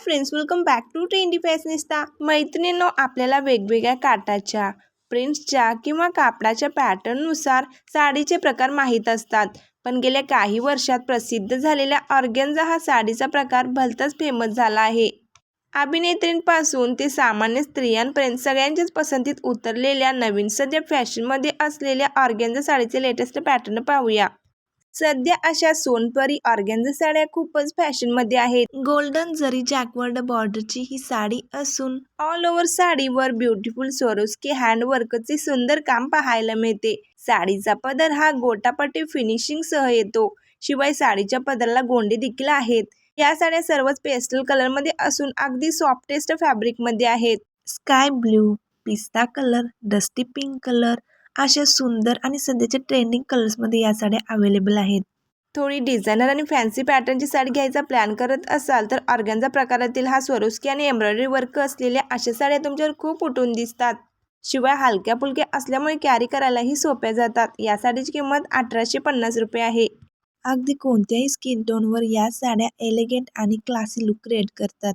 Friends welcome back to trendy fashionista मैत्रिणींनो आपल्याला वेगवेगळ्या काटाच्या प्रिंट्सच्या किंवा कापडाच्या पॅटर्ननुसार साडीचे प्रकार माहीत असतात. पण गेल्या काही वर्षात प्रसिद्ध झालेल्या ऑर्गेन्झा हा साडीचा प्रकार भलताच फेमस झाला आहे. अभिनेत्रींपासून ते सामान्य स्त्रियांपर्यंत सगळ्यांच्याच पसंतीत उतरलेल्या नवीन सध्या फॅशनमध्ये असलेल्या ऑर्गेन्झा साडीचे लेटेस्ट पॅटर्न पाहूया. सध्या अशा सोनपरी ऑर्गेन्झा साड्या खूपच फॅशनमध्ये आहेत. गोल्डन जरी जॅकवर्ड बॉर्डरची ही साडी असून ऑल ओव्हर साडीवर ब्युटिफुल सोरोस्की हँडवर्कचे सुंदर काम पाहायला मिळते. साडीचा पदर हा गोटापटी फिनिशिंग सह येतो. शिवाय साडीच्या पदराला गोंडे देखील आहेत. या साड्या सर्वच पेस्टल कलरमध्ये असून अगदी सॉफ्टेस्ट फॅब्रिकमध्ये आहेत. स्काय ब्ल्यू पिस्ता कलर डस्टी पिंक कलर अशा सुंदर आणि सध्याच्या ट्रेंडिंग कलर्समध्ये या साड्या अवेलेबल आहेत. थोडी डिझायनर आणि फॅन्सी पॅटर्नची साडी घ्यायचा प्लॅन करत असाल तर ऑर्गॅन्झा प्रकारातील हा स्वरोस्की आणि एम्ब्रॉयडरी वर्क असलेल्या अशा साड्या तुमच्यावर खूप उठून दिसतात. शिवाय हलक्या फुलक्या असल्यामुळे कॅरी करायलाही सोप्या जातात. या साडीची किंमत अठराशे पन्नास रुपये आहे. अगदी कोणत्याही स्किन टोनवर या साड्या एलिगंट आणि क्लासी लुक क्रिएट करतात.